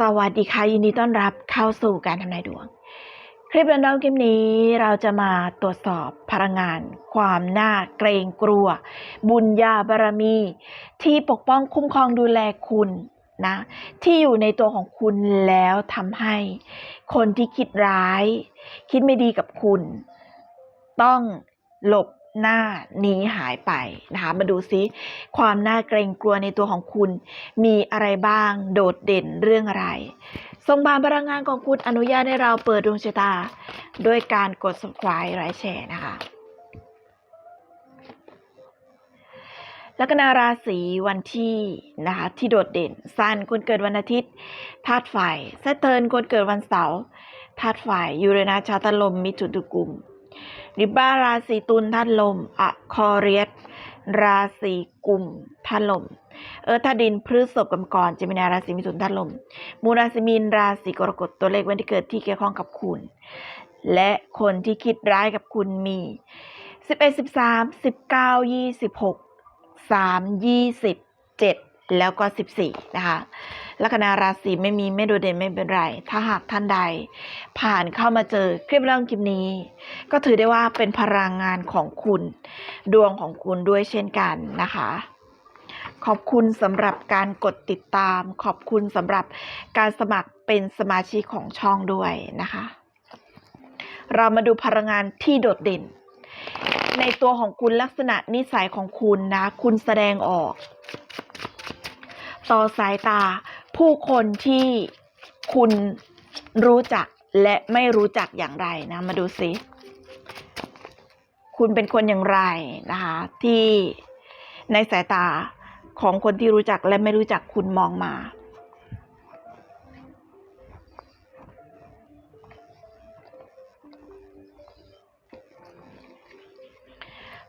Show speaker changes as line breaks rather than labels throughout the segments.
สวัสดีค่ะ ยินดีต้อนรับเข้าสู่การทำนายดวง คลิปเรนดอมคลิปนี้เราจะมาตรวจสอบพลังงาน ความน่าเกรงกลัว บุญญาบารมี ที่ปกป้องคุ้มครองดูแลคุณนะที่อยู่ในตัวของคุณแล้วทำให้ คนที่คิดร้าย คิดไม่ดีกับคุณ ต้องหลบ หน้าหนีหายไปนะคะมาดูซิความน่าเกรงกลัวในตัวของคุณ มีอะไรบ้างโดดเด่นเรื่องอะไรทรงบานพลังงานของคุณอนุญาตให้เราเปิดดวงชะตาด้วยการกด subscribe ไลค์แชร์นะคะลัคนาราศีวันที่นะคะที่โดดเด่นซันคนเกิดวันอาทิตย์ธาตุไฟเซตเทิร์นคนเกิดวันเสาร์ธาตุไฟยูเรนัสชาวตะลมมิถุนตุกุม ริบ้าราศีตุลธาตุลมอะคอเรียสราศีกุมธาตุลม เออธาดินพฤษภกรรมกรเจมินาราศีมิถุนธาตุลม มูราศีมีนราศีกรกฎตัวเลขวันที่เกิดที่เกี่ยวข้องกับคุณ และคนที่คิดร้ายกับคุณมี 11 13 19 26 3 27แล้วก็ 14 นะคะ ลัคนาราศีไม่มีไม่โดดเด่นไม่เป็นไร ถ้าหากท่านใด ผ่านเข้ามาเจอคลิปเรื่องคลิปนี้ ก็ถือได้ว่าเป็นพลังงานของคุณ ดวงของคุณด้วยเช่นกันนะคะขอบคุณสำหรับการกดติดตาม ขอบคุณสำหรับการสมัครเป็นสมาชิกของช่องด้วยนะคะ เรามาดูพลังงานที่โดดเด่น ในตัวของคุณลักษณะนิสัยของคุณนะ คุณแสดงออก ต่อสายตา ผู้คนที่คุณรู้จักและไม่รู้จักอย่างไรนะ มาดูซิคุณเป็นคนอย่างไรนะคะ ที่ในสายตาของคนที่รู้จักและไม่รู้จักคุณมองมา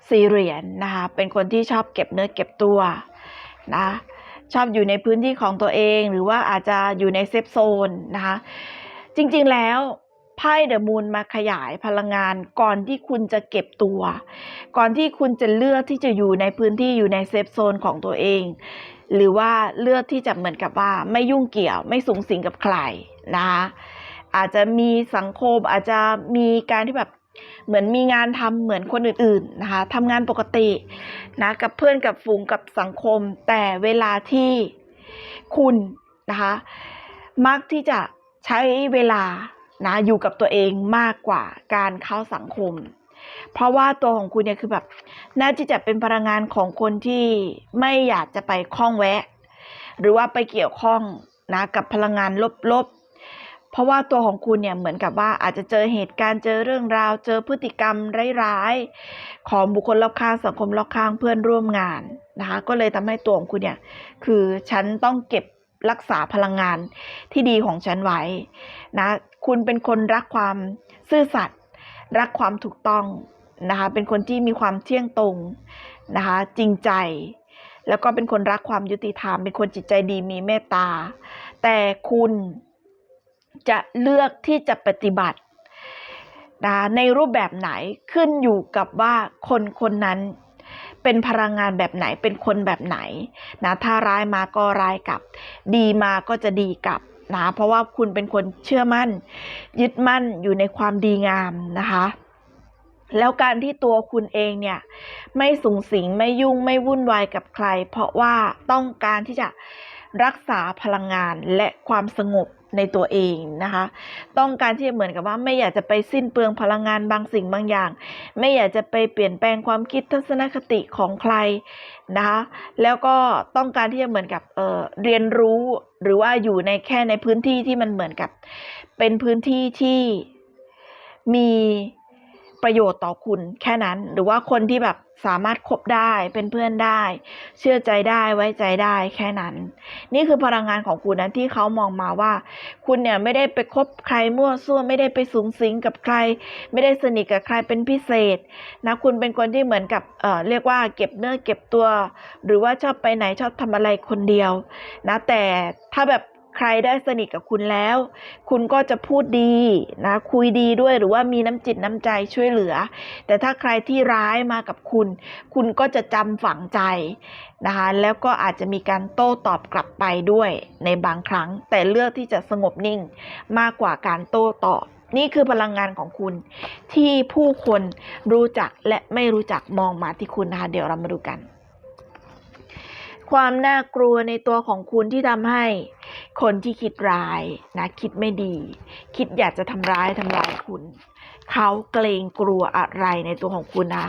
สี่เหรียญนะคะ เป็นคนที่ชอบเก็บเนื้อเก็บตัวนะ ชอบอยู่ในพื้นที่ของตัวเอง หรือว่าอาจจะอยู่ในเซฟโซนนะคะ จริงๆแล้วไพ่เดอะมูนมาขยายพลังงานก่อนที่คุณจะเก็บตัว ก่อนที่คุณจะเลือกที่จะอยู่ในพื้นที่อยู่ในเซฟโซนของตัวเอง หรือว่าเลือกที่จะเหมือนกับว่าไม่ยุ่งเกี่ยวไม่สูงสิงกับใครนะคะอาจจะมีสังคมอาจจะมีการที่แบบ เหมือนมีงานทำเหมือนคนอื่นๆนะคะทำงานปกตินะกับเพื่อนกับฝูงกับสังคม แต่เวลาที่คุณนะคะมักที่จะใช้เวลานะอยู่กับตัวเองมากกว่าการเข้าสังคม เพราะว่าตัวของคุณเนี่ยคือแบบน่าที่จะเป็นพลังงานของคนที่ไม่อยากจะไปคล้องแวะ หรือว่าไปเกี่ยวข้องนะกับพลังงานลบๆ เพราะว่าตัวของคุณเนี่ยเหมือนกับว่าอาจจะเจอเหตุการณ์เจอเรื่องราว เจอพฤติกรรมร้ายๆของบุคคลรอบข้างสังคมรอบข้างเพื่อนร่วมงานนะคะก็เลยทำให้ตัวของคุณเนี่ยคือฉันต้องเก็บรักษาพลังงานที่ดีของฉันไว้นะคุณเป็นคนรักความซื่อสัตย์รักความถูกต้องนะคะเป็นคนที่มีความเที่ยงตรงนะคะจริงใจ แล้วก็เป็นคนรักความยุติธรรม เป็นคนจิตใจดีมีเมตตา แต่คุณ จะเลือกที่จะปฏิบัตินะในรูปแบบไหนขึ้นอยู่กับว่าคนคนนั้นเป็นพลังงานแบบไหนเป็นคนแบบไหนนะถ้าร้ายมาก็ร้ายกลับ ดีมาก็จะดีกลับนะเพราะว่าคุณเป็นคนเชื่อมั่น ยึดมั่นอยู่ในความดีงามนะคะ แล้วการที่ตัวคุณเองเนี่ยไม่สูงสิงไม่ยุ่งไม่วุ่นวายกับใคร เพราะว่าต้องการที่จะ รักษาพลังงานและความสงบในตัวเองนะคะ ต้องการที่จะเหมือนกับว่าไม่อยากจะไปสิ้นเปลืองพลังงานบางสิ่งบางอย่าง ไม่อยากจะไปเปลี่ยนแปลงความคิดทัศนคติของใครนะคะ แล้วก็ต้องการที่จะเหมือนกับเเรียนรู้หรือว่าอยู่ในแค่ในพื้นที่ที่มันเหมือนกับ เป็นพื้นที่ที่มี ประโยชน์ต่อคุณแค่นั้น หรือว่าคนที่แบบสามารถคบได้เป็นเพื่อนได้ เชื่อใจได้ไว้ใจได้แค่นั้น นี่คือพลังงานของคุณนะที่เขามองมาว่า คุณเนี่ยไม่ได้ไปคบใครมั่วซั่วไม่ได้ไปสูงสิงกับใคร ไม่ได้สนิทกับใครเป็นพิเศษนะคุณเป็นคนที่เหมือนกับเอ่อเรียกว่าเก็บเนื้อเก็บตัว หรือว่าชอบไปไหนชอบทำอะไรคนเดียวนะแต่ถ้าแบบ ใครได้สนิทกับคุณแล้ว คุณก็จะพูดดีนะคุยดีด้วยหรือว่ามีน้ำจิตน้ำใจช่วยเหลือ แต่ถ้าใครที่ร้ายมากับคุณ คุณก็จะจำฝังใจนะคะแล้วก็อาจจะมีการโต้ตอบกลับไปด้วยในบางครั้ง แต่เลือกที่จะสงบนิ่งมากกว่าการโต้ตอบนี่คือพลังงานของคุณที่ผู้คนรู้จักและไม่รู้จักมองมาที่คุณนะคะเดี๋ยวเรามาดูกัน ความน่ากลัวในตัวของคุณที่ทำให้ คนที่คิดร้ายนะคิดไม่ดี คิดอยากจะทำร้ายทำลายคุณ เขาเกรงกลัวอะไรในตัวของคุณนะ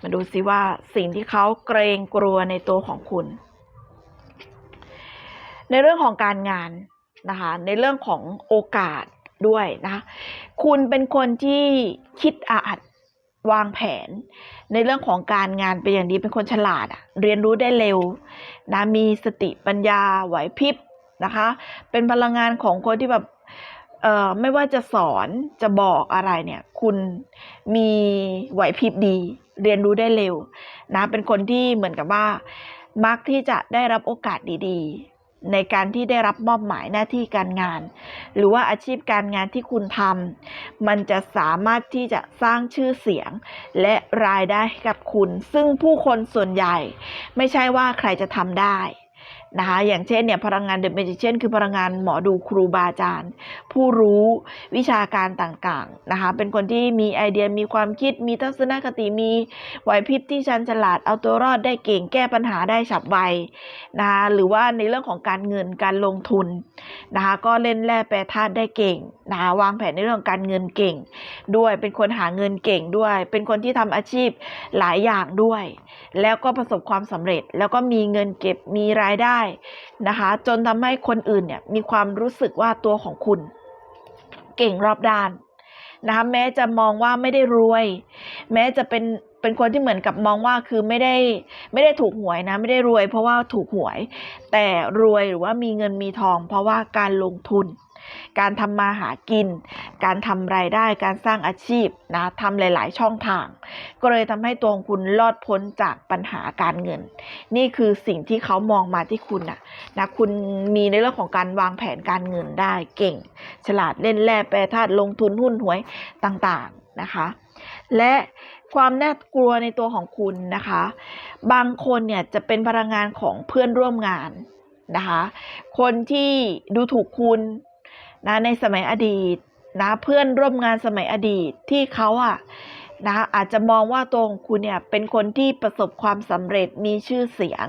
มาดูซิว่าสิ่งที่เขาเกรงกลัวในตัวของคุณ ในเรื่องของการงานนะคะในเรื่องของโอกาสด้วยนะคะคุณเป็นคนที่คิดอาจ วางแผน ในเรื่องของการงานเป็นอย่างดีเป็นคนฉลาดอะเรียนรู้ได้เร็วนะมีสติปัญญาไหวพริบนะคะ เป็นพลังงานของคนที่แบบเอ่อไม่ว่าจะสอนจะบอกอะไรเนี่ย คุณมีไหวพริบดี เรียนรู้ได้เร็วนะเป็นคนที่เหมือนกับว่ามักที่จะได้รับโอกาสดีๆ ในการที่ได้รับมอบหมายหน้าที่การงาน หรือว่าอาชีพการงานที่คุณทำมันจะสามารถที่จะสร้างชื่อเสียง และรายได้ให้กับคุณ ซึ่งผู้คนส่วนใหญ่ ไม่ใช่ว่าใครจะทำได้ นะคะอย่างเช่นเนี่ยพลังงานเดอะเมจิเชนคือพลังงานหมอดูครูบาอาจารย์ ผู้รู้วิชาการต่างๆนะคะเป็นคนที่มีไอเดียมีความคิดมีทัศนคติมีไหวพริบที่ชันฉลาดเอาตัวรอดได้เก่งแก้ปัญหาได้ฉับไวนะคะหรือว่าในเรื่องของการเงินการลงทุนนะคะก็เล่นแร่แปรธาตุได้เก่งนะคะวางแผนในเรื่องของการเงินเก่ง ด้วยเป็นคนหาเงินเก่งด้วย เป็นคนที่ทำอาชีพหลายอย่างด้วย แล้วก็ประสบความสำเร็จแล้วก็มีเงินเก็บมีรายได้นะคะ จนทำให้คนอื่นเนี่ยมีความรู้สึกว่าตัวของคุณ เก่งรอบด้านนะคะแม้จะมองว่าไม่ได้รวย แม้จะเป็นเป็นคนที่เหมือนกับมองว่าคือไม่ได้ไม่ได้ถูกหวยนะไม่ได้รวย เพราะว่าถูกหวย แต่รวยหรือว่ามีเงินมีทอง เพราะว่าการลงทุน การทำมาหากิน การทำรายได้การสร้างอาชีพนะทำหลาย ๆ ช่องทาง ก็เลยทำให้ตัวของคุณรอดพ้นจากปัญหาการเงิน นี่คือสิ่งที่เขามองมาที่คุณนะนะคุณมีในเรื่องของการวางแผนการเงินได้เก่ง ฉลาดเล่นแร่แปรธาตุลงทุนหุ้นหวยต่างๆนะคะ และความน่ากลัวในตัวของคุณนะคะ บางคนเนี่ยจะเป็นพลังงานของเพื่อนร่วมงานนะคะ คนที่ดูถูกคุณ นะในสมัยอดีตนะเพื่อนร่วมงานสมัยอดีตที่เขาอะนะอาจจะมองว่าตัวของคุณเนี่ยเป็นคนที่ประสบความสำเร็จมีชื่อเสียง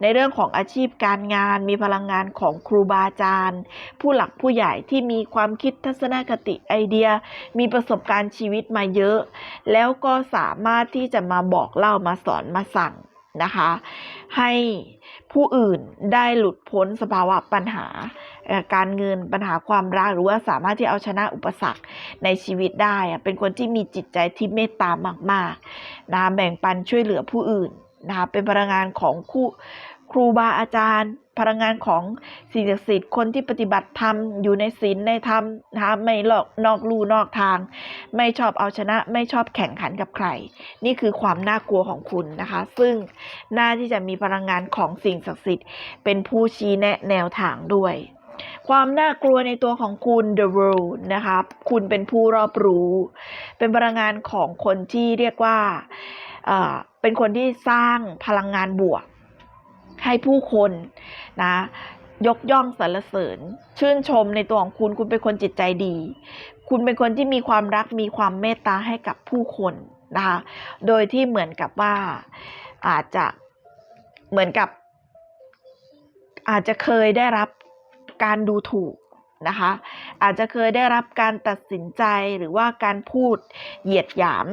ในเรื่องของอาชีพการงาน มีพลังงานของครูบาอาจารย์ ผู้หลักผู้ใหญ่ที่มีความคิดทัศนคติไอเดีย มีประสบการณ์ชีวิตมาเยอะ แล้วก็สามารถที่จะมาบอกเล่ามาสอนมาสั่ง นะคะ ให้ผู้อื่นได้หลุดพ้นสภาวะปัญหา การเงินปัญหาความรักหรือว่าสามารถที่เอาชนะอุปสรรคในชีวิตได้อะเป็นคนที่มีจิตใจที่เมตตามากๆนะแบ่งปันช่วยเหลือผู้อื่นนะคะเป็นพลังงานของคู่ ครูบาอาจารย์ พลังงานของสิ่งศักดิ์สิทธิ์คนที่ปฏิบัติธรรมอยู่ในศีลในธรรมนะคะไม่หลอกนอกลู่นอกทาง ไม่ชอบเอาชนะ ไม่ชอบแข่งขันกับใคร นี่คือความน่ากลัวของคุณนะคะ ซึ่งน่าที่จะมีพลังงานของสิ่งศักดิ์สิทธิ์ เป็นผู้ชี้แนะแนวทางด้วยความน่ากลัวในตัวของคุณ The World นะคะคุณเป็นผู้รอบรู้ เป็นพลังงานของคนที่เรียกว่าเอ่อเป็นคนที่สร้างพลังงานบวก ให้ผู้คนนะยกย่องสรรเสริญ ชื่นชมในตัวของคุณคุณเป็นคนจิตใจดี คุณเป็นคนที่มีความรักมีความเมตตาให้กับผู้คนนะคะโดยที่เหมือนกับว่าอาจจะเหมือนกับ อาจจะเคยได้รับการดูถูกนะคะอาจจะเคยได้รับการตัดสินใจหรือว่าการพูดเหยียดหยาม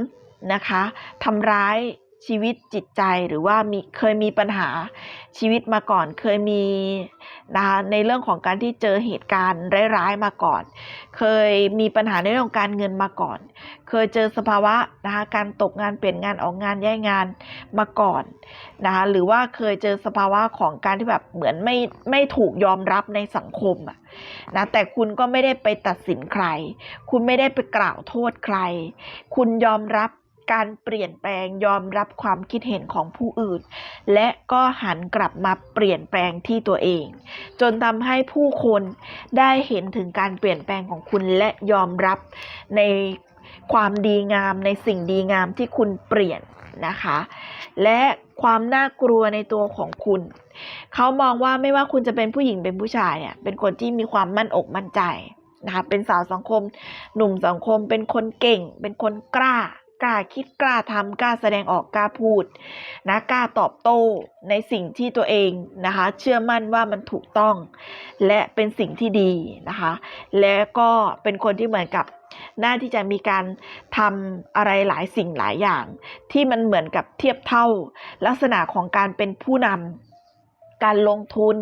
นะคะทำร้าย ชีวิตจิตใจหรือว่ามีเคยมีปัญหาชีวิตมาก่อน เคยมีนะคะในเรื่องของการที่เจอเหตุการณ์ร้ายๆมาก่อน เคยมีปัญหาในเรื่องของการเงินมาก่อน เคยเจอสภาวะนะคะการตกงานเปลี่ยนงานออกงานย้ายงานมาก่อนนะคะหรือว่าเคยเจอสภาวะของการที่แบบเหมือนไม่ไม่ถูกยอมรับในสังคมอะนะแต่คุณก็ไม่ได้ไปตัดสินใคร คุณไม่ได้ไปกล่าวโทษใคร คุณยอมรับ การเปลี่ยนแปลงยอมรับความคิดเห็นของผู้อื่น และก็หันกลับมาเปลี่ยนแปลงที่ตัวเอง จนทำให้ผู้คนได้เห็นถึงการเปลี่ยนแปลงของคุณและยอมรับในความดีงามในสิ่งดีงามที่คุณเปลี่ยนนะคะ และความน่ากลัวในตัวของคุณ เขามองว่าไม่ว่าคุณจะเป็นผู้หญิงเป็นผู้ชายเนี่ยเป็นคนที่มีความมั่นอกมั่นใจนะคะเป็นสาวสังคม หนุ่มสังคม เป็นคนเก่ง เป็นคนกล้า กล้าคิดกล้าทำกล้าแสดงออกกล้าพูดนะกล้าตอบโต้ในสิ่งที่ตัวเองนะคะ เชื่อมั่นว่ามันถูกต้อง และเป็นสิ่งที่ดีนะคะ และก็เป็นคนที่เหมือนกับน่าที่จะมีการทำอะไรหลายสิ่งหลายอย่าง ที่มันเหมือนกับเทียบเท่า ลักษณะของการเป็นผู้นำการลงทุน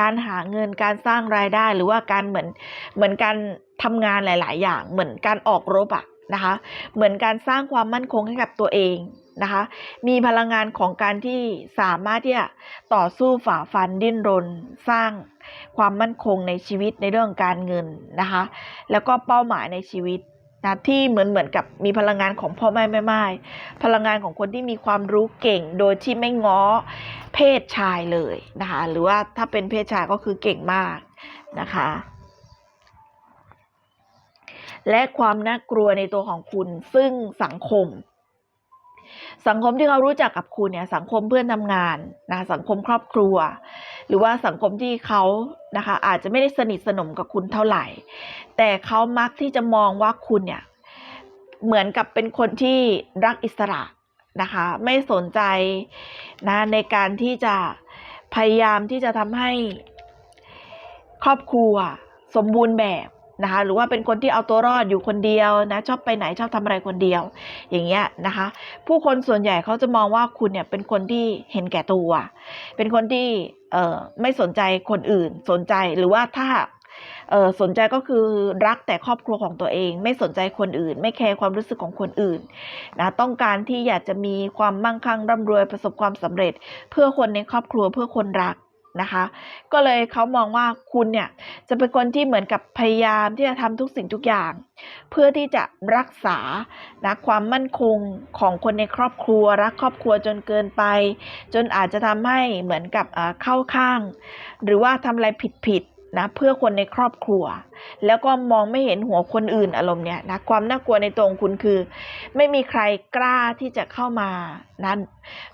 การหาเงิน การสร้างรายได้ หรือว่าการเหมือนเหมือนการทำงานหลาย ๆ อย่าง เหมือนการออกรบอะ นะคะ เหมือนการสร้างความมั่นคงให้กับตัวเองนะคะ มีพลังงานของการที่สามารถที่จะต่อสู้ฝ่าฟันดิ้นรน สร้างความมั่นคงในชีวิตในเรื่องการเงินนะคะ แล้วก็เป้าหมายในชีวิตนะที่เหมือนเหมือนกับมีพลังงานของพ่อแม่แม่ไม้พลังงานของคนที่มีความรู้เก่งโดยที่ไม่ง้อเพศชายเลยนะคะ หรือว่าถ้าเป็นเพศชายก็คือเก่งมากนะคะ และความน่ากลัวในตัวของคุณซึ่งสังคม สังคมที่เขารู้จักกับคุณเนี่ยสังคมเพื่อนทำงานนะสังคมครอบครัว หรือว่าสังคมที่เขานะคะอาจจะไม่ได้สนิทสนมกับคุณเท่าไหร่ แต่เขามักที่จะมองว่าคุณเนี่ยเหมือนกับเป็นคนที่รักอิสระนะคะไม่สนใจนะในการที่จะพยายามที่จะทำให้ครอบครัวสมบูรณ์แบบ นะคะ หรือว่าเป็นคนที่เอาตัวรอดอยู่คนเดียวนะชอบไปไหนชอบทำอะไรคนเดียว อย่างเงี้ยนะคะ ผู้คนส่วนใหญ่เขาจะมองว่าคุณเนี่ยเป็นคนที่เห็นแก่ตัว เป็นคนที่เอ่อไม่สนใจคนอื่นสนใจหรือว่าถ้าเออสนใจก็คือรักแต่ครอบครัวของตัวเอง ไม่สนใจคนอื่น ไม่แคร์ความรู้สึกของคนอื่นนะต้องการที่อยากจะมีความมั่งคั่งร่ำรวยประสบความสำเร็จ เพื่อคนในครอบครัวเพื่อคนรัก นะคะ ก็เลยเขามองว่าคุณเนี่ยจะเป็นคนที่เหมือนกับพยายามที่จะทำทุกสิ่งทุกอย่าง เพื่อที่จะรักษานะความมั่นคงของคนในครอบครัว รักครอบครัวจนเกินไป จนอาจจะทำให้เหมือนกับเข้าข้าง หรือว่าทำอะไรผิดๆนะเพื่อคนในครอบครัว แล้วก็มองไม่เห็นหัวคนอื่นอารมณ์เนี้ยนะความน่ากลัวในตัวของคุณคือ ไม่มีใครกล้าที่จะเข้ามานะ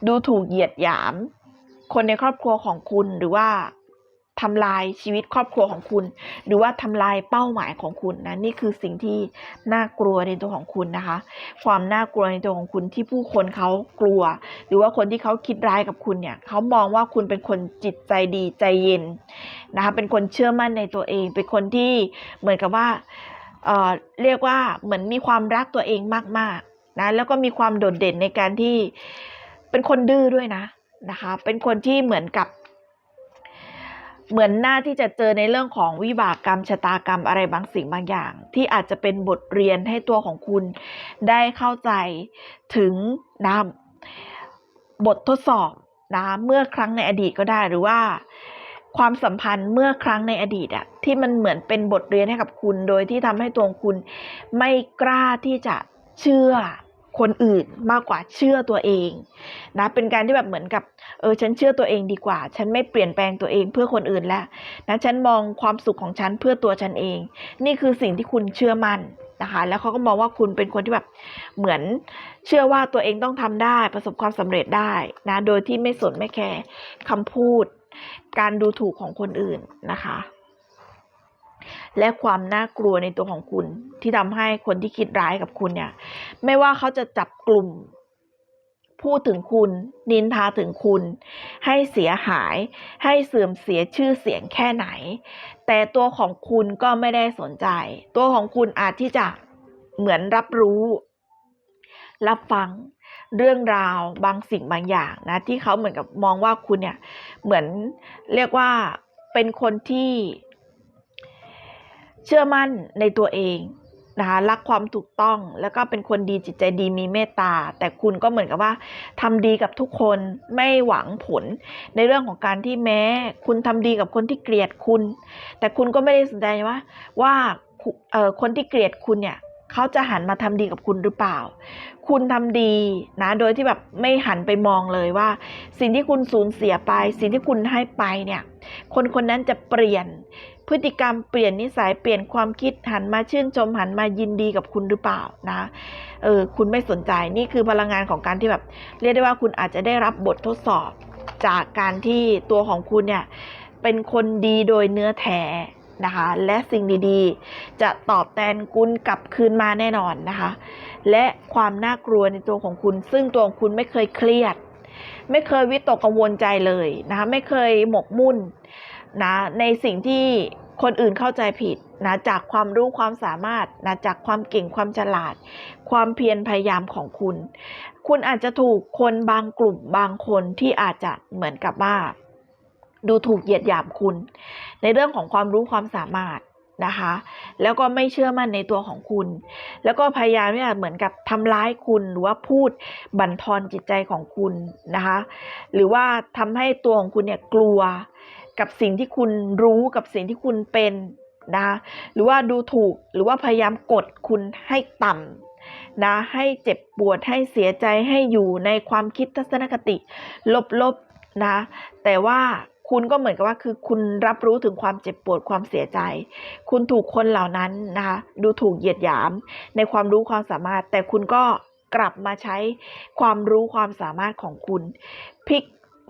ดูถูกเหยียดหยาม คนในครอบครัวของคุณหรือว่าทำลายชีวิตครอบครัวของคุณ หรือว่าทำลายเป้าหมายของคุณนะนี่คือสิ่งที่น่ากลัวในตัวของคุณนะคะ ความน่ากลัวในตัวของคุณที่ผู้คนเขากลัว หรือว่าคนที่เขาคิดร้ายกับคุณเนี่ยเขามองว่าคุณเป็นคนจิตใจดีใจเย็นนะคะเป็นคนเชื่อมั่นในตัวเอง เป็นคนที่เหมือนกับว่าเอ่อเรียกว่าเหมือนมีความรักตัวเองมากๆนะแล้วก็มีความโดดเด่นในการที่เป็นคนดื้อด้วยนะ นะคะ เป็นคนที่เหมือนกับ เหมือนหน้าที่จะเจอในเรื่องของวิบากกรรมชะตากรรมอะไรบางสิ่งบางอย่าง ที่อาจจะเป็นบทเรียนให้ตัวของคุณได้เข้าใจถึงนะบททดสอบนะเมื่อครั้งในอดีตก็ได้หรือว่าความสัมพันธ์เมื่อครั้งในอดีตอะที่มันเหมือนเป็นบทเรียนให้กับคุณ โดยที่ทำให้ตัวของคุณไม่กล้าที่จะเชื่อ คนอื่นมากกว่าเชื่อตัวเองนะเป็นการที่แบบเหมือนกับเออฉันเชื่อตัวเองดีกว่า ฉันไม่เปลี่ยนแปลงตัวเองเพื่อคนอื่นแล้วนะฉันมองความสุขของฉันเพื่อตัวฉันเอง นี่คือสิ่งที่คุณเชื่อมั่นนะคะแล้วเขาก็มองว่าคุณเป็นคนที่แบบเหมือนเชื่อว่าตัวเองต้องทำได้ประสบความสำเร็จได้นะโดยที่ไม่สนไม่แคร์คำพูด การดูถูกของคนอื่นนะคะ และความน่ากลัวในตัวของคุณ ที่ทำให้คนที่คิดร้ายกับคุณเนี่ย ไม่ว่าเขาจะจับกลุ่ม พูดถึงคุณ นินทาถึงคุณ ให้เสียหาย ให้เสื่อมเสียชื่อเสียงแค่ไหน แต่ตัวของคุณก็ไม่ได้สนใจ ตัวของคุณอาจที่จะเหมือนรับรู้ รับฟังเรื่องราวบางสิ่งบางอย่างนะที่เขาเหมือนกับมองว่าคุณเนี่ยเหมือนเรียกว่าเป็นคนที่ เชื่อมั่นในตัวเองนะคะรักความถูกต้องแล้วก็เป็นคนดีจิตใจดีมีเมตตา แต่คุณก็เหมือนกับว่าทำดีกับทุกคนไม่หวังผล ในเรื่องของการที่แม้ คุณทำดีกับคนที่เกลียดคุณ แต่คุณก็ไม่ได้สนใจว่าว่าเออคนที่เกลียดคุณเนี่ย เขาจะหันมาทำดีกับคุณหรือเปล่า คุณทำดีนะ โดยที่แบบไม่หันไปมองเลยว่า สิ่งที่คุณสูญเสียไป สิ่งที่คุณให้ไปเนี่ย คนคนนั้นจะเปลี่ยนพฤติกรรมเปลี่ยนนิสัยเปลี่ยนความคิดหันมาชื่นชมหันมายินดีกับคุณหรือเปล่านะเออคุณไม่สนใจนี่คือพลังงานของการที่แบบ เรียกได้ว่าคุณอาจจะได้รับบททดสอบ จากการที่ตัวของคุณเนี่ยเป็นคนดีโดยเนื้อแท้ นะคะ และสิ่งดีๆ จะตอบแทนคุณกลับคืนมาแน่นอนนะคะ และความน่ากลัวในตัวของคุณ ซึ่งตัวของคุณไม่เคยเครียด ไม่เคยวิตกกังวลใจเลยนะคะ ไม่เคยหมกมุ่นนะในสิ่งที่คนอื่นเข้าใจผิดนะจากความรู้ความสามารถนะจากความเก่งความฉลาด ความเพียรพยายามของคุณ คุณอาจจะถูกคนบางกลุ่มบางคนที่อาจจะเหมือนกับว่า ดูถูกเหยียดหยามคุณ ในเรื่องของความรู้ความสามารถนะคะ แล้วก็ไม่เชื่อมั่นในตัวของคุณ แล้วก็พยายามที่จะเหมือนกับทำร้ายคุณ หรือว่าพูดบั่นทอนจิตใจของคุณนะคะ หรือว่าทำให้ตัวของคุณเนี่ยกลัวกับสิ่งที่คุณรู้กับสิ่งที่คุณเป็นนะคะหรือว่าดูถูกหรือว่าพยายามกดคุณให้ต่ำนะให้เจ็บปวดให้เสียใจให้อยู่ในความคิดทัศนคติ ลบๆนะ แต่ว่า คุณก็เหมือนกับว่าคือคุณรับรู้ถึงความเจ็บปวดความเสียใจ คุณถูกคนเหล่านั้นนะคะดูถูกเหยียดหยาม ในความรู้ความสามารถ แต่คุณก็กลับมาใช้ความรู้ความสามารถของคุณพลิก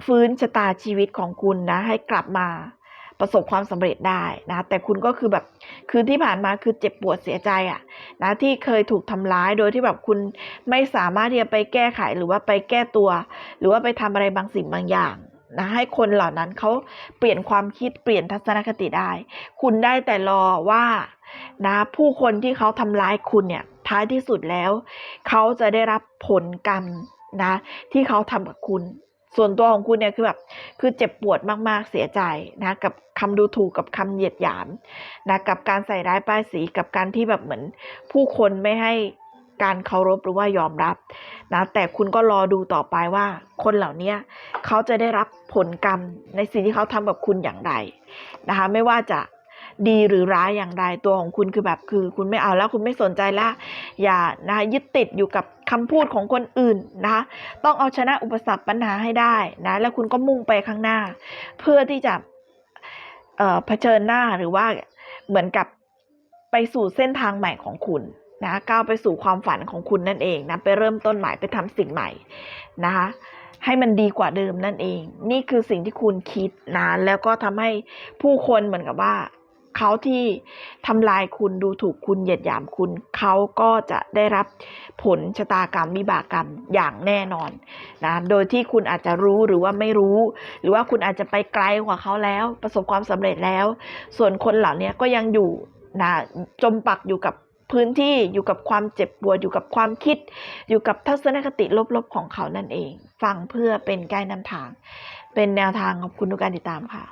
ฟื้นชะตาชีวิตของคุณนะให้กลับมาประสบความสำเร็จได้นะแต่คุณก็คือแบบคือที่ผ่านมาคือเจ็บปวดเสียใจอะนะที่เคยถูกทำร้ายโดยที่แบบคุณไม่สามารถที่จะไปแก้ไขหรือว่าไปแก้ตัว หรือว่าไปทำอะไรบางสิ่งบางอย่าง นะให้คนเหล่านั้นเขาเปลี่ยนความคิดเปลี่ยนทัศนคติได้ คุณได้แต่รอว่านะผู้คนที่เขาทำร้ายคุณเนี่ยท้ายที่สุดแล้ว เขาจะได้รับผลกรรมนะที่เขาทำกับคุณ ส่วนตัวของคุณเนี่ยคือแบบคือเจ็บปวดมากๆเสียใจนะกับคำดูถูกกับคำเหยียดหยามนะกับการใส่ร้ายป้ายสีกับการที่แบบเหมือน ผู้คนไม่ให้ การเคารพหรือว่ายอมรับนะแต่คุณก็รอดูต่อไปว่า คนเหล่านี้เขาจะได้รับผลกรรมในสิ่งที่เขาทำกับคุณอย่างไรนะคะไม่ว่าจะดีหรือร้ายอย่างไรตัวของคุณคือแบบคือ คุณไม่เอาแล้วคุณไม่สนใจแล้วอย่านะคะยึดติดอยู่กับคำพูดของคนอื่นนะคะต้องเอาชนะอุปสรรคปัญหาให้ได้นะแล้วคุณก็มุ่งไปข้างหน้า เพื่อที่จะเผชิญหน้าหรือว่าเหมือนกับไปสู่เส้นทางใหม่ของคุณ นะก้าวไปสู่ความฝันของคุณนั่นเองนะไปเริ่มต้นใหม่ไปทำสิ่งใหม่นะคะให้มันดีกว่าเดิมนั่นเอง นี่คือสิ่งที่คุณคิดนะแล้วก็ทำให้ผู้คนเหมือนกับว่าเขาที่ทำลายคุณดูถูกคุณเหยียดหยามคุณ เขาก็จะได้รับผลชะตากรรมวิบากกรรมอย่างแน่นอนนะโดยที่คุณอาจจะรู้หรือว่าไม่รู้ หรือว่าคุณอาจจะไปไกลกว่าเขาแล้ว ประสบความสำเร็จแล้ว ส่วนคนเหล่านี้ก็ยังอยู่นะจมปักอยู่กับ พื้นที่อยู่กับความเจ็บปวดอยู่กับความคิด อยู่กับทัศนคติลบๆของเขานั่นเอง ฟังเพื่อเป็นไกด์นำทาง เป็นแนวทางขอบคุณทุกการติดตามค่ะ